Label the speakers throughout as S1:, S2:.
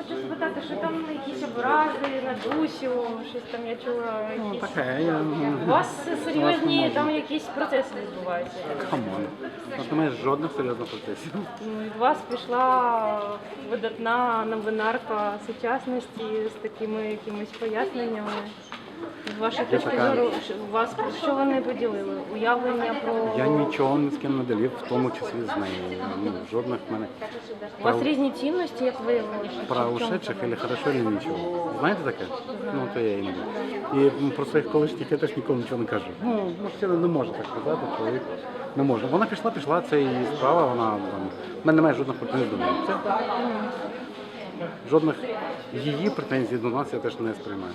S1: хочу спитати, що там якісь образи на дусю, щось там я чула.
S2: Ну,
S1: Якісь...
S2: таке, я...
S1: У вас серйозні там якісь процеси відбуваються.
S2: Камон. У немає жодних серйозних процесів.
S1: Ну, Від вас пішла видатна новинарка сучасності з такими якимись поясненнями. З вашої точки
S2: така-
S1: зору, що- вас що вони поділили? Уявлення про
S2: Я нічого ні з ким не делив, в тому числі з нею. Ну, жодних в мене
S1: у вас різні цінності, як виявилося? чи
S2: про
S1: чому
S2: ушедших
S1: проблема?
S2: або хорошо, або нічого. Знаєте таке? Ну, то я і не буду. І м, про своїх колишніх я теж ніколи нічого не кажу. Ну, мужчина не може так казати, чоловік не може. Вона пішла, пішла, це її справа, вона там. В мене немає жодних претензій до неї. Це жодних її претензій до нас я теж не сприймаю.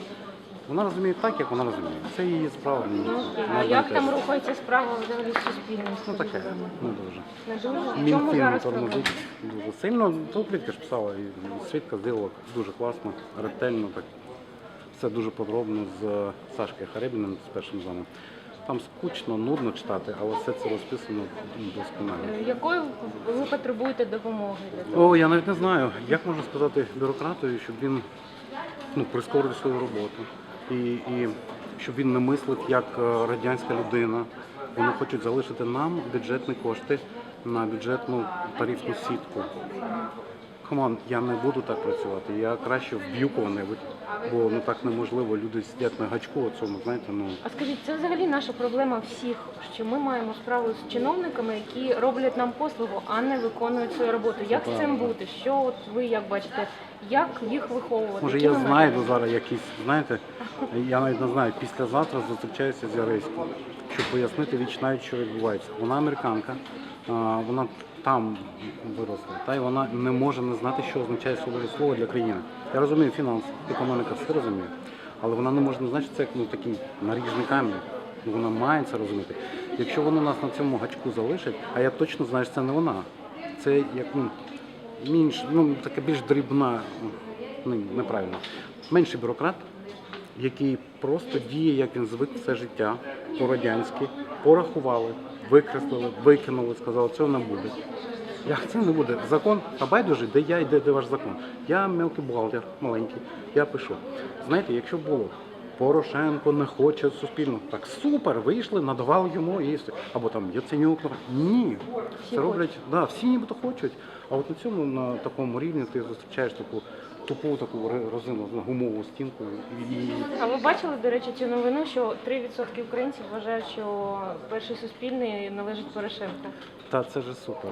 S2: Вона розуміє так, як вона розуміє. Це її справа.
S1: Ну, а як там рухається справа взагалі в суспільності?
S2: Ну таке, не дуже.
S1: Не дуже? В чому
S2: Мінфін
S1: зараз
S2: тормозить дуже сильно. То плітка ж писала, і свідка здивила дуже класно, ретельно, так все дуже подробно з Сашкою Харебіним, з першим замом. Там скучно, нудно читати, але все це розписано досконало.
S1: Е, Якої ви потребуєте допомоги для того?
S2: О, я навіть не знаю, як можна сказати бюрократові, щоб він ну, прискорив свою роботу. І, і щоб він не мислив як е, радянська людина. Вони хочуть залишити нам бюджетні кошти на бюджетну тарифну сітку. Камон, я не буду так працювати. Я краще вб'ю кого-небудь, бо ну так неможливо. Люди сидять на гачку оцьому, знаєте, ну.
S1: А скажіть, це взагалі наша проблема всіх, що ми маємо справу з чиновниками, які роблять нам послугу, а не виконують свою роботу. Як з цим бути? Що от ви як бачите? Як їх виховувати?
S2: Може, я
S1: Якими
S2: знайду
S1: методами?
S2: зараз якісь, знаєте, я навіть не знаю, післязавтра зустрічаюся з Яреською, щоб пояснити віч навіть, що відбувається. Вона американка, а, вона там виросла, та й вона не може не знати, що означає свобода слова для країни. Я розумію фінанс, економіка, все розумію. Але вона не може не знати, що це ну, такий наріжний камінь. Ну, Вона має це розуміти. Якщо вони нас на цьому гачку залишать, а я точно знаю, що це не вона. Це як ну, менш, ну, така більш дрібна, ну, неправильно, менший бюрократ, який просто діє, як він звик все життя, по-радянськи, порахували, викреслили, викинули, сказали, цього не буде. Як це не буде? Закон, а байдуже, де я і де, де ваш закон? Я мелкий бухгалтер, маленький, я пишу. Знаєте, якщо було Порошенко не хоче суспільно, так супер, вийшли, надавали йому і. Або там Яценюк, ні.
S1: Всі
S2: Це роблять, да, всі нібито хочуть. А от на цьому на такому рівні ти зустрічаєш таку тупу таку ре- розину гумову стінку і,
S1: А ви бачили, до речі, цю новину, що 3% українців вважають, що перший суспільний належить Порошенко.
S2: та це ж супер.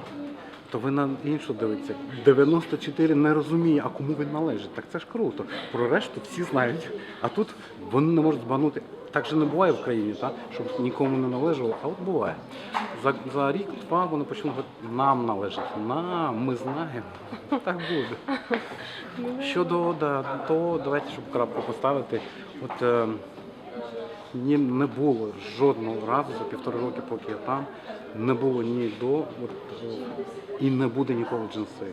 S2: То ви на іншу дивиться. 94 не розуміє, а кому він належить. Так це ж круто. Про решту всі знають. А тут вони не можуть збагнути. Так же не буває в країні, так? щоб нікому не належало, а от буває. За, за рік-два вони почнуть говорити, нам належить. Нам, ми знаємо. Так буде. Щодо да, то давайте, щоб крапку поставити. От е, не було жодного разу за півтори роки, поки я там, не було ні до, от, і не буде ніколи джинси.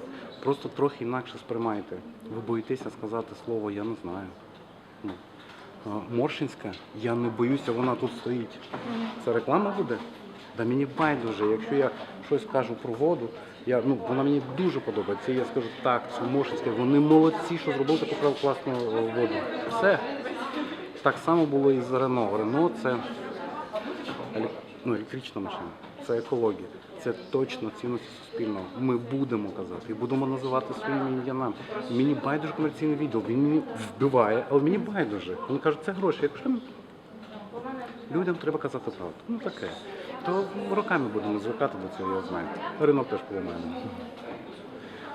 S2: Просто трохи інакше сприймайте. Ви боїтеся сказати слово я не знаю. Моршинська, я не боюся, вона тут стоїть. Це реклама буде? Да мені байдуже, якщо я щось кажу про воду, я, ну, вона мені дуже подобається. Я скажу, так, це Моршинська, вони молодці, що зробили таку класну е, воду. Все. Так само було і з Рено. Рено це ну, електрична машина, це екологія, це точно цінності суспільного. Ми будемо казати і будемо називати своїми ім'янами. Мені байдуже комерційний відділ, він мені вбиває, але мені байдуже. Він каже, це гроші. Якщо «Ну, людям треба казати правду. Ну таке. То роками будемо звикати до цього, я знаю. Ринок теж поламаємо.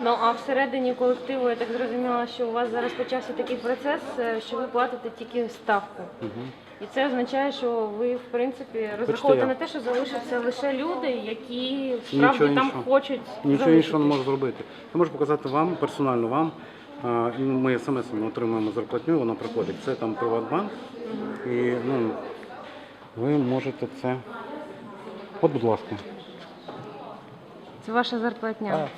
S1: Ну а всередині колективу я так зрозуміла, що у вас зараз почався такий процес, е, що ви платите тільки ставку.
S2: Мгм.
S1: І це означає, що ви в принципі розраховуєте
S2: я-
S1: на те, що залишаться лише люди, які справді
S2: Нічого
S1: там
S2: іншого.
S1: хочуть
S2: Нічого іншого не можу зробити. Я можу показати вам, персонально вам. а, Ми смс отримуємо зарплатню, вона приходить. Це там Приватбанк. І ну, ви можете це. От, будь ласка.
S1: Це ваша зарплатня
S2: Так.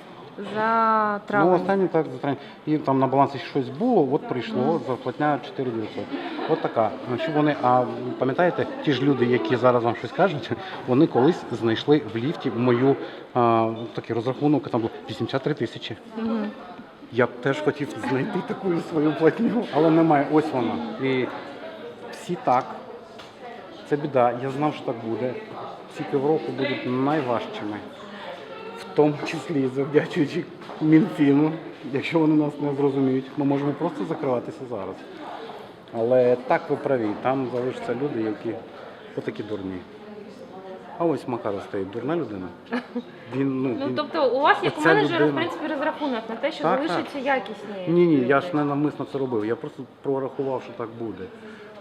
S1: За
S2: Ну,
S1: травень.
S2: так за травень. І там на балансі щось було, от прийшло, зарплатня 4900. От така. А Щоб вони, а пам'ятаєте, ті ж люди, які зараз вам щось кажуть, вони колись знайшли в ліфті мою а, такий розрахунок, там було 83 тисячі.
S1: Мгм.
S2: Я б теж хотів знайти таку свою платню, але немає. Ось вона. І всі так. Це біда. Я знав, що так буде. Ці півроку будуть найважчими. В тому числі завдячуючи Мінфіну. Якщо вони нас не зрозуміють, ми можемо просто закриватися зараз. Але так ви праві, там залишаться люди, які отакі дурні. А ось Макаров стоїть, дурна людина. Він, ну,
S1: Ну
S2: він...
S1: тобто у вас як у
S2: Оця
S1: менеджера, в
S2: людина.
S1: принципі, розрахунок на те, що
S2: Так,
S1: залишаться якісні.
S2: Ні, ні, я ж не навмисно це робив. Я просто прорахував, що так буде.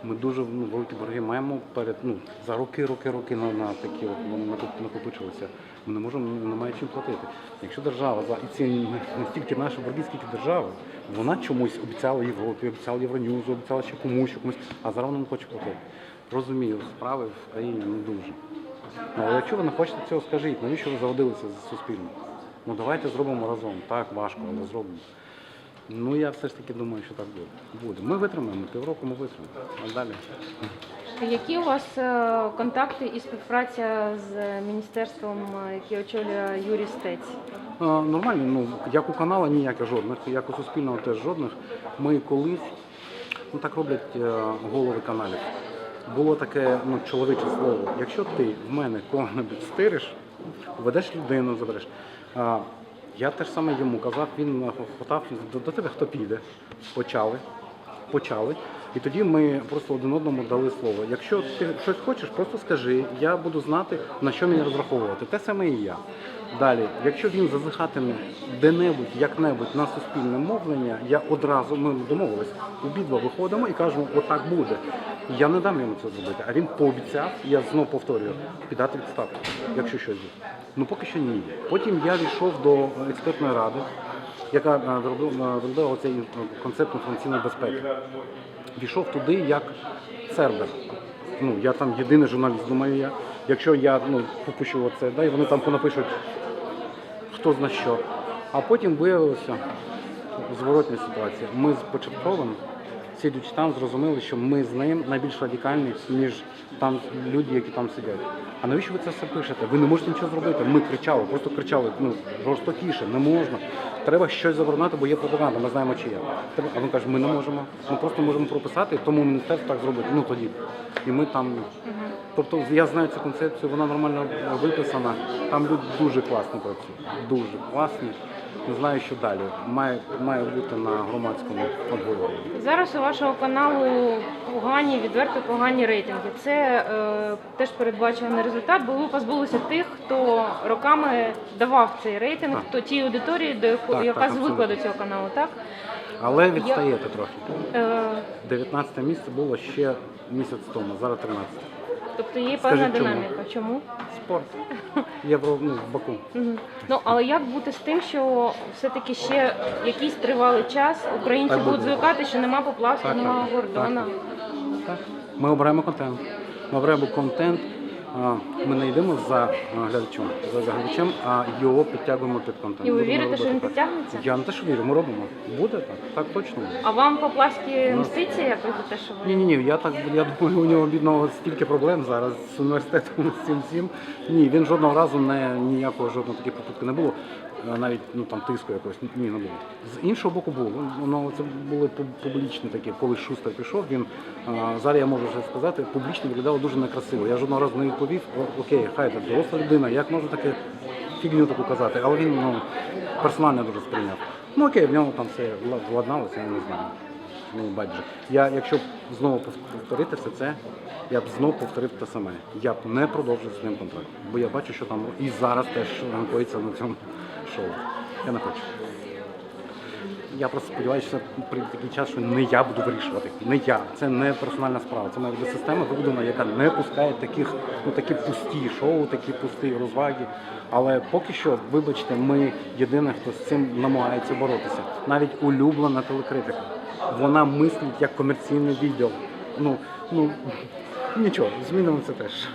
S2: Ми дуже ну, великі борги маємо перед ну за роки, роки, роки на, на такі от вони накопичилися. Ми не можемо немає чим платити. Якщо держава за і ці не не стільки наші борги, скільки держава, вона чомусь обіцяла Європі, обіцяла Євроньюзу, обіцяла ще комусь, ще комусь, а зараз вона не хоче платити. Розумію, справи в країні не дуже. Ну, але якщо ви не хочете цього, скажіть, навіщо ви заводилися за суспільно? Ну давайте зробимо разом. Так, важко, але зробимо. Ну я все ж таки думаю, що так буде. Буде. Ми витримаємо, півроку ми витримаємо. А далі.
S1: Які у вас е, контакти і співпраця з міністерством, е, яке очолює Юрій Стець?
S2: Нормально, ну як у каналу ніяких жодних, як у Суспільного теж жодних. Ми колись, ну так роблять е, голови каналів. Було таке ну, чоловіче слово. Якщо ти в мене кого-небудь стириш, ведеш людину, забереш. Я теж саме йому казав, він хотав, до, до тебе хто піде. Почали. Почали. І тоді ми просто один одному дали слово. Якщо ти щось хочеш, просто скажи, я буду знати, на що мені розраховувати. Те саме і я. Далі, якщо він зазихатиме де-небудь, як-небудь на суспільне мовлення, я одразу ми домовились, обидва виходимо і кажемо, отак буде. Я не дам йому це зробити. А він пообіцяв, я знов повторюю, піддати відставку, якщо щось буде. Ну поки що ні. Потім я війшов до експертної ради, яка е, виробила е, виробила цей концепт інформаційної безпеки війшов туди як цербер. Ну, я там єдиний журналіст, думаю я. Якщо я ну, попущу оце, да, і вони там понапишуть хто зна що. А потім виявилося зворотня ситуація. Ми з Початковим, сидячи там, зрозуміли, що ми з ним найбільш радикальні, ніж там люди, які там сидять. А навіщо ви це все пишете? Ви не можете нічого зробити. Ми кричали, просто кричали, ну жорстокіше, не можна. Треба щось заборонити, бо є пропаганда, ми знаємо, чи є. Треба- А він каже, ми не можемо. Ми просто можемо прописати, тому міністерство так зробить. Ну тоді. І ми там. Тобто я знаю цю концепцію, вона нормально виписана. Там люди дуже класно працюють. Дуже класні. Не знаю, що далі. Має, має бути на громадському обговоренні.
S1: Зараз у вашого каналу погані, відверто погані рейтинги. Це е, теж передбачуваний результат, бо ви позбулися тих, хто роками давав цей рейтинг, хто тій аудиторії, до яко-
S2: Так,
S1: яка
S2: так,
S1: звикла
S2: абсолютно.
S1: до цього каналу, так?
S2: Але відстаєте трохи.
S1: Е,
S2: 19 місце було ще місяць тому, зараз 13.
S1: тобто є певна
S2: чому?
S1: динаміка. Чому?
S2: Спорт. Ну, в Баку.
S1: Мгм. Ну але як бути з тим, що все-таки ще якийсь тривалий час українці
S2: Так
S1: будуть звикати, що нема поплавська,
S2: Так,
S1: нема
S2: так,
S1: Гордона.
S2: Так. Ми обираємо контент. Ми обираємо контент. Ми не йдемо за глядачем, за глядачем, а його підтягуємо під контент.
S1: І ви
S2: Будемо
S1: вірите, що
S2: робити
S1: він
S2: так.
S1: підтягнеться?
S2: Я не те, що вірю, ми робимо. Буде так, так точно. буде.
S1: А вам поплавські
S2: Ну.
S1: мститься якось за те, що ви
S2: Ні, ні, ні, я так я думаю, у нього бідного стільки проблем зараз з університетом з цим всім. Ні, він жодного разу не ніякого жодного таких попитки не було. Е, Навіть ну там тиску якогось ні, не було. З іншого боку було. Ну це були пуб- публічні такі. Коли Шустер пішов, він а, зараз я можу вже сказати, публічно виглядало дуже некрасиво. Я жодного разу не відповів. «О, Окей, хай це доросла людина, як можна таке фігню таку казати, але він ну персонально дуже сприйняв. Ну окей, в нього там все владналося, я не знаю. Ну, байдуже. Я, якщо б знову повторити все це, я б знову повторив те саме. Я б не продовжив з ним контракт. Бо я бачу, що там і зараз теж коїться на цьому шоу. Я не хочу. Я просто сподіваюся, що прийде такий час, що не я буду вирішувати. Не я. Це не персональна справа. Це бути система вибудована, яка не пускає таких, ну такі пусті шоу, такі пусті розваги. Але поки що, вибачте, ми єдине, хто з цим намагається боротися. Навіть улюблена телекритика. Вона мислить як комерційне відео. Ну, ну нічого, змінимо це теж.